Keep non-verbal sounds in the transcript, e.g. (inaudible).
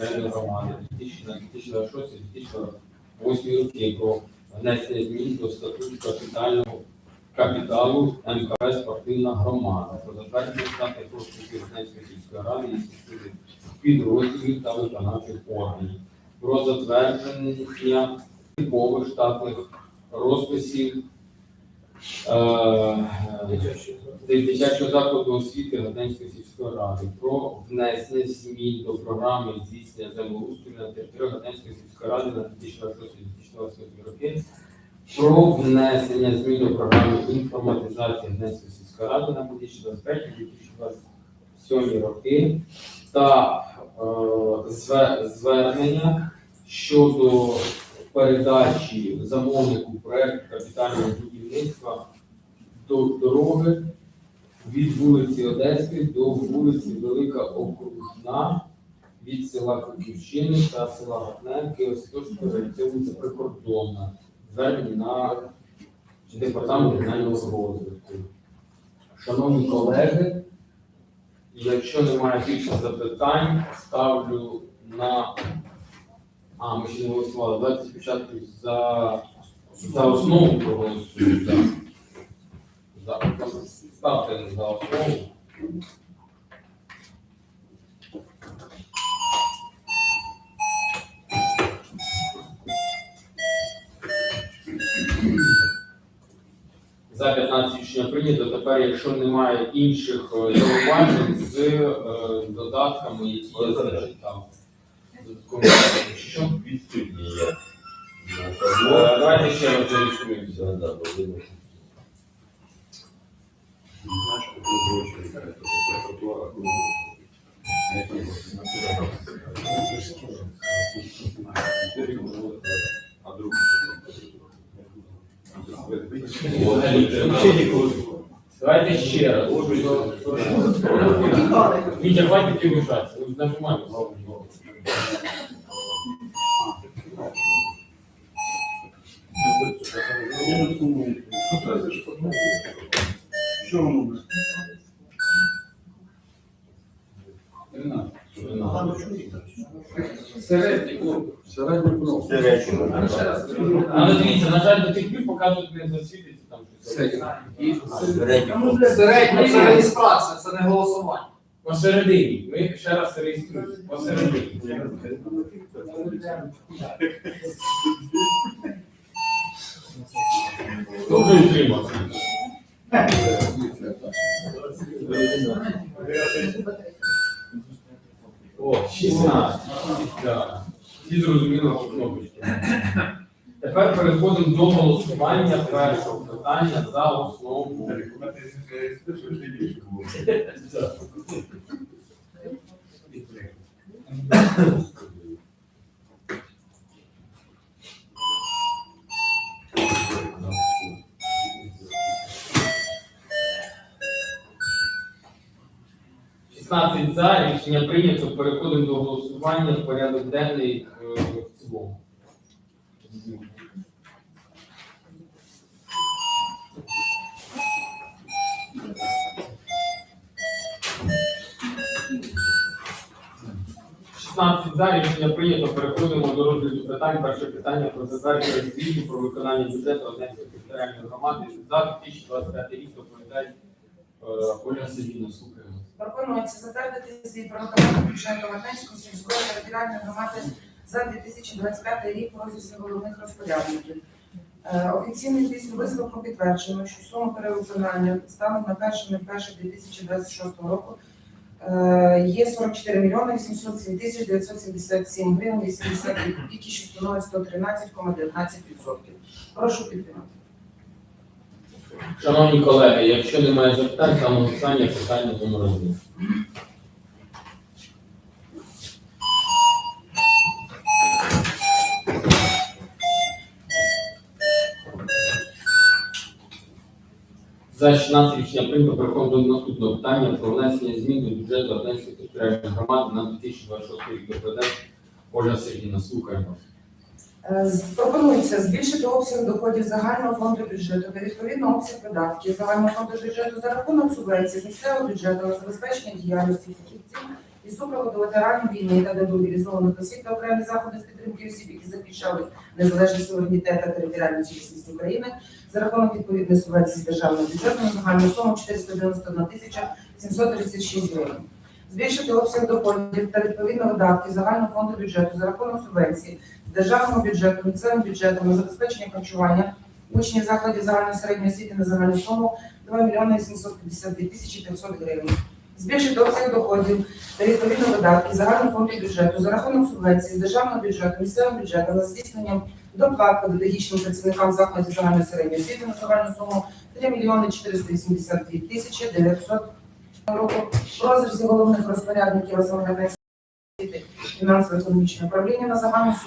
територіальної громади. 2026-2028 роки про внесення змін до статуту капітального капіталу МКС спортивна громада про затвердження штатних розписів Гнецької сільської ради і сільських підрозділів та виконавчих органів. Про затвердження типових штатних розписів дитячого закладу освіти Гаденської сільської ради про внесення змін до програми здійснення землеустрою на території Гаденської сільської ради на 2026-2028 роки, про внесення змін до програми інформатизації Гаденської сільської ради на 2025-2027 роки та е, звернення щодо передачі замовнику проекту капітального будівництва до дороги від вулиці Одеської до вулиці Велика Окружна, від села Куківщини та села Гатненки, Освітовського вулиця Прикордонна, звернені на департамент регіонального розвитку. Шановні колеги, якщо немає більше запитань, ставлю на. А, ми ще не голосували. Давайте спочатку за, за основу проголосуємо. ставте за основу. За 15 рішення прийнято. Тепер, якщо немає інших е, зауважень з е, додатками, які я зачитав. Додатково. Що? Відсутні є. Давайте ще раз зареєструємося. Да, да, Володимир. Давайте ще раз. Вітя, хватит тебе Що воно буде? Середній блок. Середній блок. Але дивіться, на жаль, до тих поки не засвітиться там щось. Середньо це реєстрація, це не голосування. Посередині. Ми ще раз реєструємося. Посередині. (laughs) Хто вже утримався? О, 16. Так. Всі зрозуміли по кнопочці. Тепер переходимо до голосування першого питання за основу. Шістнадцять за, рішення прийнято. Переходимо до голосування. Порядок денний е, в цілому. За, рішення прийнято. Переходимо до розгляду питань. Перше питання про затвердження звіту про виконання бюджету Одеської територіальної громади за 2025 рік доповідає е, Оля Сергійовна. Слухаємо. Пропонується затвердити звіт про виконання бюджету Латинської сільської територіальної громади за 2025 рік в головних розпорядників. Е, Офіційний звіт висновку підтверджено, що сума перевиконання станом на 1.01.2026 року е, є 44 мільйони 807 тисяч 977 гривень 80 копійки, що становить 113,19%. Прошу підтримати. Шановні колеги, якщо немає запитань, там голосування питання номер один. За 16 рішення прийнято переходимо до наступного питання про внесення змін до бюджету Одеської територіальної громади на 2026 рік. Доповідає Ольга Сергійовна, слухаємо. Е, Пропонується збільшити обсяг доходів загального фонду бюджету та відповідно обсяг видатків загального фонду бюджету за рахунок субвенцій з місцевого бюджету на забезпечення діяльності фахівців і супроводу ветеранів війни та демобілізованих осіб та окремі заходи з підтримки осіб, які захищали незалежність суверенітет та територіальну цілісність України за рахунок відповідної субвенції з державного бюджету на загальну суму 491 тисяча 736 гривень. Збільшити обсяг доходів та відповідно видатків загального фонду бюджету за рахунок субвенції з державного бюджету, місцевим бюджетом на забезпечення харчування учнів закладів загальної середньої освіти на загальну суму 2 мільйони 752 тисячі 500 гривень. Збільшити обсяг доходів та відповідно видатків загального фонду бюджету за рахунок субвенції з державного бюджету, місцевим бюджетом на здійснення доплат педагогічним працівникам закладів загальної середньої освіти на загальну суму 3 мільйони 482 тисячі 900 року. Розрізі головних розпорядників освіти фінансово-економічного управління на загальну суму